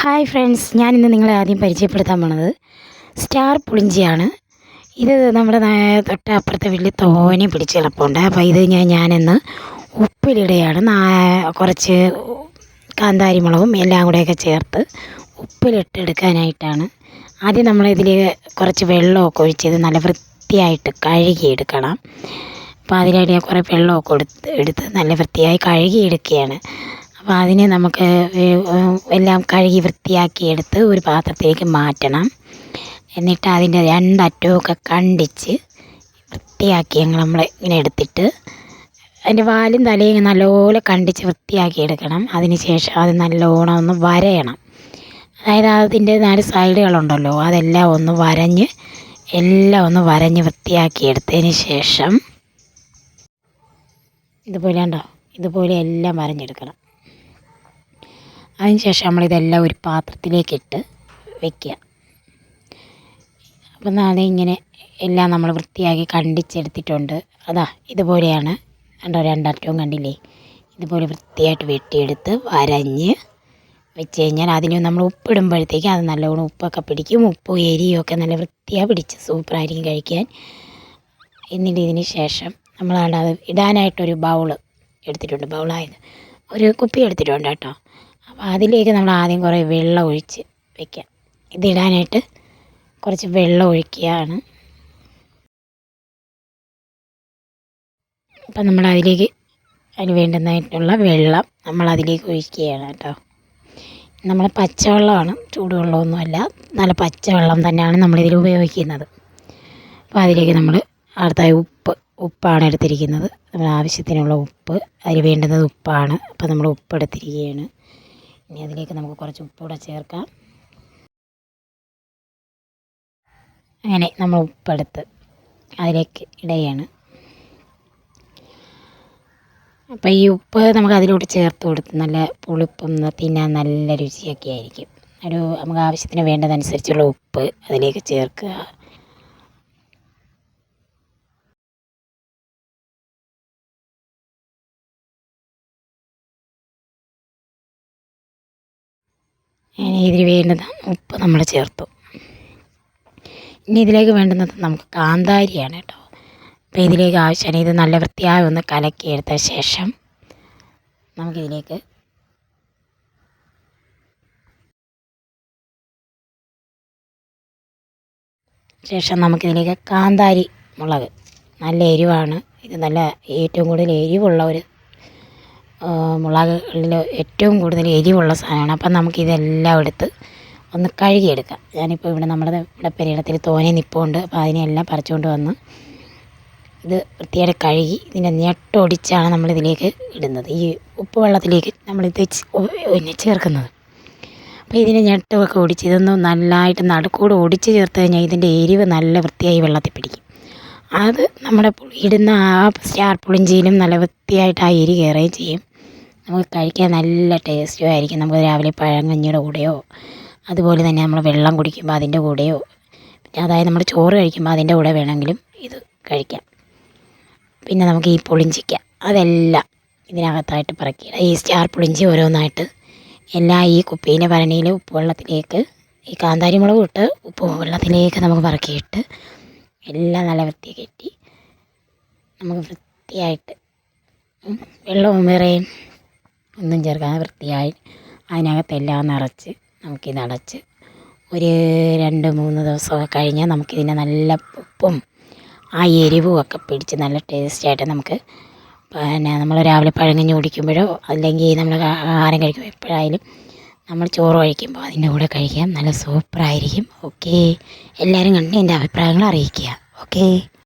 Hi friends ഞാനിന്ന് നിങ്ങളെ ആദ്യം പരിചയപ്പെടുത്താൻ പോണത് സ്റ്റാർ പുളിഞ്ചിയാണ്. ഇത് നമ്മുടെ തൊട്ട് അപ്പുറത്തെ വീട്ടിൽ തോനെ പിടിച്ച് കിടപ്പുണ്ട്. അപ്പോൾ ഇത് ഞാൻ ഞാനിന്ന് ഉപ്പിലിടുകയാണ് കുറച്ച് കാന്താരി മുളകും എല്ലാം കൂടെയൊക്കെ ചേർത്ത് ഉപ്പിലിട്ടെടുക്കാനായിട്ടാണ്. ആദ്യം നമ്മളിതിൽ കുറച്ച് വെള്ളമൊക്കെ ഒഴിച്ച് ഇത് നല്ല വൃത്തിയായിട്ട് കഴുകിയെടുക്കണം. അപ്പോൾ അതിനായിട്ട് ഞാൻ കുറേ വെള്ളമൊക്കെ എടുത്ത് എടുത്ത് നല്ല വൃത്തിയായി കഴുകിയെടുക്കുകയാണ്. അപ്പോൾ അതിനെ നമുക്ക് എല്ലാം കഴുകി വൃത്തിയാക്കി എടുത്ത് ഒരു പാത്രത്തിലേക്ക് മാറ്റണം. എന്നിട്ട് അതിന്റെ രണ്ടറ്റവുമൊക്കെ കണ്ടിച്ച് വൃത്തിയാക്കി ഞങ്ങൾ നമ്മൾ ഇങ്ങനെ എടുത്തിട്ട് അതിന്റെ വാലും തലയും നല്ലപോലെ കണ്ടിച്ച് വൃത്തിയാക്കി എടുക്കണം. അതിന് ശേഷം അത് നല്ലോണം ഒന്ന് വരയണം. അതായത് അതിന്റെ നാല് സൈഡുകളുണ്ടല്ലോ അതെല്ലാം ഒന്ന് വരഞ്ഞ് എല്ലാം ഒന്ന് വരഞ്ഞ് വൃത്തിയാക്കി എടുത്തതിന് ശേഷം ഇതുപോലെ ഉണ്ടോ ഇതുപോലെ എല്ലാം വരഞ്ഞെടുക്കണം. അതിന് ശേഷം നമ്മളിതെല്ലാം ഒരു പാത്രത്തിലേക്കിട്ട് വെക്കുക. അപ്പം നാളെ ഇങ്ങനെ എല്ലാം നമ്മൾ വൃത്തിയാക്കി കണ്ടിച്ചെടുത്തിട്ടുണ്ട്. അതാ ഇതുപോലെയാണ്. കണ്ടോ രണ്ടറ്റവും കണ്ടില്ലേ? ഇതുപോലെ വൃത്തിയായിട്ട് വെട്ടിയെടുത്ത് വരഞ്ഞ് വെച്ച് കഴിഞ്ഞാൽ അതിന് നമ്മൾ ഉപ്പിടുമ്പോഴത്തേക്ക് അത് നല്ലോണം ഉപ്പൊക്കെ പിടിക്കും. ഉപ്പും എരിയും നല്ല വൃത്തിയാണ് പിടിച്ച് സൂപ്പറായിരിക്കും കഴിക്കാൻ. എന്നിട്ട് ഇതിന് ശേഷം നമ്മളാണ് അത് ഇടാനായിട്ടൊരു ബൗൾ എടുത്തിട്ടുണ്ട്. ബൗളായത്. ഒരു കുപ്പി എടുത്തിട്ടുണ്ട് കേട്ടോ. അപ്പോൾ അതിലേക്ക് നമ്മൾ ആദ്യം കുറേ വെള്ളം ഒഴിച്ച് വെക്കാം ഇതിടാനായിട്ട് കുറച്ച് വെള്ളം ഒഴിക്കുകയാണ്. അപ്പം നമ്മൾ അതിലേക്ക് അതിന് വേണ്ടുന്നതായിട്ടുള്ള വെള്ളം നമ്മൾ അതിലേക്ക് ഒഴിക്കുകയാണ് കേട്ടോ. നമ്മൾ പച്ചവെള്ളമാണ് ചൂടുവെള്ളമൊന്നുമല്ല നല്ല പച്ചവെള്ളം തന്നെയാണ് നമ്മളിതിൽ ഉപയോഗിക്കുന്നത്. അപ്പോൾ അതിലേക്ക് നമ്മൾ അടുത്തായി ഉപ്പ് ഉപ്പാണ് എടുത്തിരിക്കുന്നത്. നമ്മൾ ആവശ്യത്തിനുള്ള ഉപ്പ് അതിന് വേണ്ടുന്നത് ഉപ്പാണ്. അപ്പോൾ നമ്മൾ ഉപ്പ് എടുത്തിരിക്കുകയാണ്. ഇനി അതിലേക്ക് നമുക്ക് കുറച്ച് ഉപ്പ് കൂടെ ചേർക്കാം. അങ്ങനെ നമ്മൾ ഉപ്പെടുത്ത് അതിലേക്ക് ഇടുകയാണ്. അപ്പോൾ ഈ ഉപ്പ് നമുക്ക് അതിലോട്ട് ചേർത്ത് കൊടുത്ത് നല്ല പുളിപ്പും തിന്നാൻ നല്ല രുചിയൊക്കെ ആയിരിക്കും. ഒരു നമുക്ക് ആവശ്യത്തിന് വേണ്ടതനുസരിച്ചുള്ള ഉപ്പ് അതിലേക്ക് ചേർക്കുക. ഇനി ഇതിന് വേണ്ടുന്ന ഉപ്പ് നമ്മൾ ചേർത്തു. ഇനി ഇതിലേക്ക് വേണ്ടുന്നത് നമുക്ക് കാന്താരിയാണ് കേട്ടോ. അപ്പോൾ ഇതിലേക്ക് ആവശ്യമാണ്. ഇത് നല്ല വൃത്തിയായി ഒന്ന് കലക്കിയെടുത്ത ശേഷം നമുക്കിതിലേക്ക് ശേഷം നമുക്കിതിലേക്ക് കാന്താരി മുളക്. നല്ല എരിവാണ്. ഇത് നല്ല ഏറ്റവും കൂടുതൽ എരിവുള്ള ഒരു ആ, മുളകുകളിൽ ഏറ്റവും കൂടുതൽ എരിവുള്ള സാധനമാണ്. അപ്പം നമുക്കിതെല്ലാം എടുത്ത് ഒന്ന് കഴുകിയെടുക്കാം. ഞാനിപ്പോൾ ഇവിടെ നമ്മുടെ ഇവിടെ പെരയിടത്തിൽ തോനെ നിപ്പുണ്ട്. അപ്പോൾ അതിനെല്ലാം പറിച്ചുകൊണ്ട് വന്ന് ഇത് വൃത്തിയായിട്ട് കഴുകി ഇതിന്റെ ഞെട്ടൊടിച്ചാണ് നമ്മളിതിലേക്ക് ഇടുന്നത്. ഈ ഉപ്പ് വെള്ളത്തിലേക്ക് നമ്മളിത് ചേർക്കുന്നത്. അപ്പോൾ ഇതിന്റെ ഞെട്ടൊക്കെ ഒടിച്ച് ഇതൊന്ന് നല്ലതായിട്ട് നടുക്കൂടെ ഒടിച്ച് ചേർത്ത് കഴിഞ്ഞാൽ ഇതിന്റെ എരിവ് നല്ല വൃത്തിയായി വെള്ളത്തിൽ പിടിക്കും. അത് നമ്മുടെ ഇടുന്ന ആ സ്റ്റാർ പുളിഞ്ചിയിലും നല്ല വൃത്തിയായിട്ട് ആ എരി കയറുകയും ചെയ്യും. നമുക്ക് കഴിക്കാൻ നല്ല ടേസ്റ്റും ആയിരിക്കും. നമുക്ക് രാവിലെ പഴങ്കഞ്ഞിയുടെ കൂടെയോ അതുപോലെ തന്നെ നമ്മൾ വെള്ളം കുടിക്കുമ്പോൾ അതിന്റെ കൂടെയോ പിന്നെ അതായത് നമ്മൾ ചോറ് കഴിക്കുമ്പോൾ അതിന്റെ കൂടെ വേണമെങ്കിലും ഇത് കഴിക്കാം. പിന്നെ നമുക്ക് ഈ പുളിഞ്ചിക്ക അതെല്ലാം ഇതിനകത്തായിട്ട് പറക്കിയിടാം. ഈ സ്റ്റാർ പുളിഞ്ചി ഓരോന്നായിട്ട് എല്ലാം ഈ കുപ്പീന്റെ ഭരണിയിൽ ഉപ്പ് വെള്ളത്തിലേക്ക് ഈ കാന്താരി മുളക് ഇട്ട് ഉപ്പ് വെള്ളത്തിലേക്ക് നമുക്ക് പറക്കിയിട്ട് എല്ലാം നല്ല വൃത്തി കെട്ടി നമുക്ക് വൃത്തിയായിട്ട് വെള്ളവും വേറെ ഒന്നും ചേർക്കാതെ വൃത്തിയായി അതിനകത്തെല്ലാം നിറച്ച് നമുക്കിത് അടച്ച് ഒരു രണ്ട് മൂന്ന് ദിവസമൊക്കെ കഴിഞ്ഞാൽ നമുക്കിതിനെ നല്ല ഉപ്പും ആ എരിവും ഒക്കെ പിടിച്ച് നല്ല ടേസ്റ്റായിട്ട് നമുക്ക് പിന്നെ നമ്മൾ രാവിലെ പഴങ്കഞ്ഞി കുടിക്കുമ്പോഴോ അല്ലെങ്കിൽ നമ്മൾ ആഹാരം കഴിക്കുമ്പോൾ എപ്പോഴായാലും നമ്മൾ ചോറ് കഴിക്കുമ്പോൾ അതിന്റെ കൂടെ കഴിക്കാം. നല്ല സൂപ്പറായിരിക്കും ഓക്കേ എല്ലാവരും കണ്ട് എന്റെ അഭിപ്രായങ്ങൾ അറിയിക്കുക. ഓക്കേ